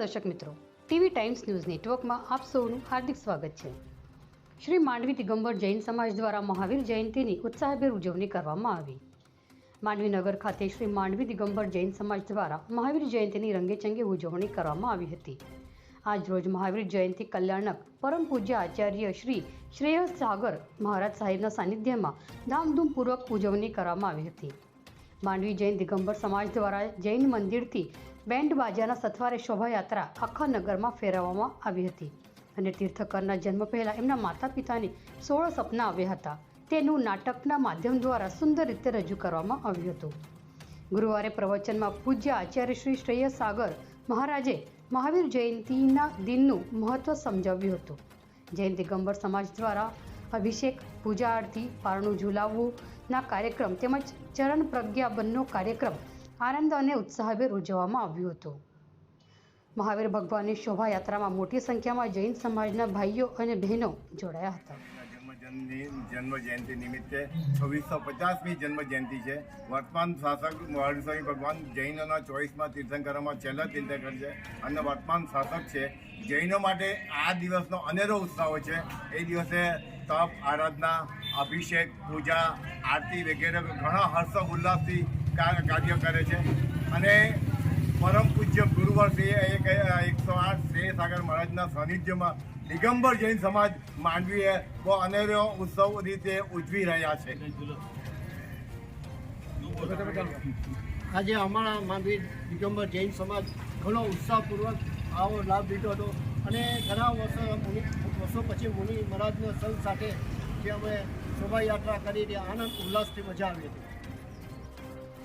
મિત્રો TV times news નેટવર્કમાં આપ સૌનું હાર્દિક સ્વાગત છે. શ્રી માંડવી દિગંબર જૈન સમાજ દ્વારા મહાવીર જયંતિની ઉત્સાહભેર ઉજવણી કરવામાં આવી. માંડવી ખાતે શ્રી માંડવી દિગંબર જૈન સમાજ દ્વારા મહાવીર જયંતિની રંગેચંગે ઉજવણી કરવામાં આવી હતી. આજ રોજ મહાવીર જયંતિ કલ્યાણક પરમ પૂજ્ય આચાર્ય શ્રી શ્રેયસ સાગર મહારાજ સાહેબના સાનિધ્યમાં ધામધૂમપૂર્વક ઉજવણી કરવામાં આવી હતી. માંડવી જૈન દિગંબર સમાજ દ્વારા જૈન મંદિરથી બેન્ડ બાજાના સથવારે શોભાયાત્રા આખા નગરમાં ફેરવવામાં આવી હતી અને તીર્થકરના જન્મ પહેલાં એમના માતા પિતાને સોળ સપના આવ્યા હતા. તેનું નાટકના માધ્યમ દ્વારા સુંદર રીતે રજૂ કરવામાં આવ્યું હતું. ગુરુવારે પ્રવચનમાં પૂજ્ય આચાર્ય શ્રી શ્રેય સાગર મહારાજે મહાવીર જયંતિના દિનનું મહત્વ સમજાવ્યું હતું. જૈન દિગંબર સમાજ દ્વારા અભિષેક, પૂજા આરતી, પારણું ઝુલાવવું ના કાર્યક્રમ તેમજ ચરણ પ્રજ્ઞા બંધનો કાર્યક્રમ આનંદ અને ઉત્સાહભેર ઉજવવામાં આવ્યો હતો. મહાવીર ભગવાનની શોભાયાત્રામાં મોટી સંખ્યામાં જૈન સમાજના ભાઈઓ અને બહેનો જોડાયા હતા. જન્મ જયંતિ નિમિત્તે છવ્વીસો પચાસમી જન્મ જયંતિ છે. વર્તમાન શાસક મહાવીર ભગવાન જૈનોના ચોવીસમાં તીર્થંકરોમાં છેલ્લા તીર્થંકર છે અને વર્તમાન શાસક છે. જૈનો માટે આ દિવસનો અનેરો ઉત્સાહ છે. એ દિવસે તપ, આરાધના, અભિષેક, પૂજા, આરતી વગેરે ઘણા હર્ષ, ઉલ્લાસથી કાર્ય કરે છે. અને પરમ પૂજ્ય ગુરુવરશ્રી એક, એકસો આઠ શ્રેય સાગર મહારાજના સાનિધ્યમાં દિગંબર જૈન સમાજ માંડવીએ બહુ અનેરો ઉત્સવ રીતે ઉજવી રહ્યા છે. આજે અમારા માંડવી દિગંબર જૈન સમાજ ઘણો ઉત્સાહપૂર્વક આવો લાભ લીધો હતો અને ઘણા વર્ષો મુનિ વર્ષો પછી મુનિ મહારાજના સંઘ સાથે જે અમે શોભાયાત્રા કરી તે આનંદ ઉલ્લાસથી મજા આવી હતી.